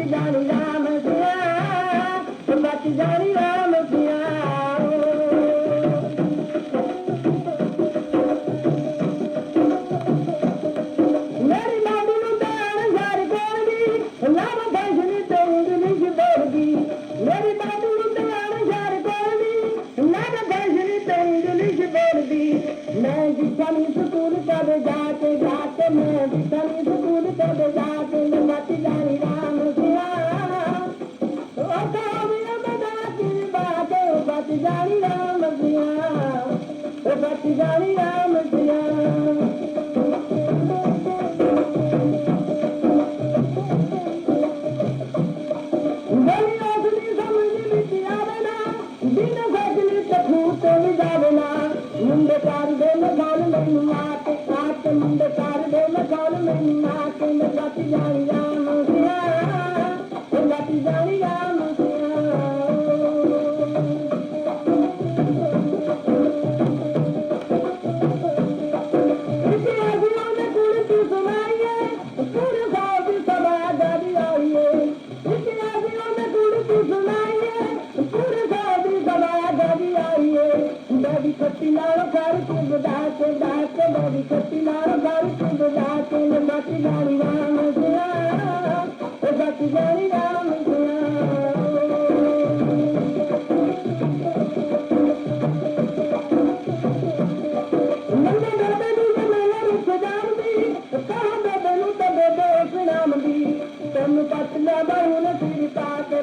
ਜਾਣੀ ਰਾਮ ਸਿਆ ਬਚ ਜਾਣੀ ਰਾਮ ਸਿਆ ਮੇਰੀ ਮਾਂ ਨੂੰ ਦਾਣ ਯਾਰ ਕੋਲਦੀ ਲਾਵਾ ਫੈਸ਼ਨ ਤੇ ਇੰਗਲਿਸ਼ ਬੋਲਦੀ ਮੇਰੀ ਮਾਂ ਨੂੰ ਦਾਣ ਯਾਰ ਕੋਲਦੀ ਲਾਵਾ ਫੈਸ਼ਨ ਤੇ ਇੰਗਲਿਸ਼ ਬੋਲਦੀ ਮੈਂ ਜਿੱਥਾਂ ਸਕੂਲ ਕਦੇ ਜਾ ਕੇ ਜਾ ਕੇ, ਮੈਂ ਜਿੱਥਾਂ ਸਕੂਲ ਕਦੇ ਜਾ ਕੇ, ਮੈਂ ਮੱਤ ਜਾਣੀ ਤੇ ਵੀ ਜਾਵੇ ਨਾ। ਮੁੰਡੇ ਕਰ ਦੇ ਲਗਾਲ ਮੈਨੂੰ ਮਾਤ ਆਤ ਮੁੰਡੇ ਕਰ ਦੇ ਸੁਣਾਈਏ ਪੂਰੇ ਸਾਹ ਦੀ ਸਭਾ ਗਾਦੀ ਆਈਏ ਬਾਦੀ ਖੱਟੀ ਨਾਲ ਕਰ ਤੂੰ ਬਦਾ ਕੇ ਦਾ ਕੇ ਬਾਦੀ ਖੱਟੀ ਨਾਲ ਕਰ ਕੇ ਬਦਾ ਕੇ ਨੇ ਗਾਣੀ ਰਾਮ ਸਿਆ ਉਹ ਬਾਤੀ ਗਾਣੀ ਰਾਮ ਸਿਆ ਨੂੰ ਤਾਂ ਬੇਬੇ ਤੈਨੂੰ ਪੱਟ ਲੈ ਬਾਹੂ ਸਿਰ ਪਾ ਕੇ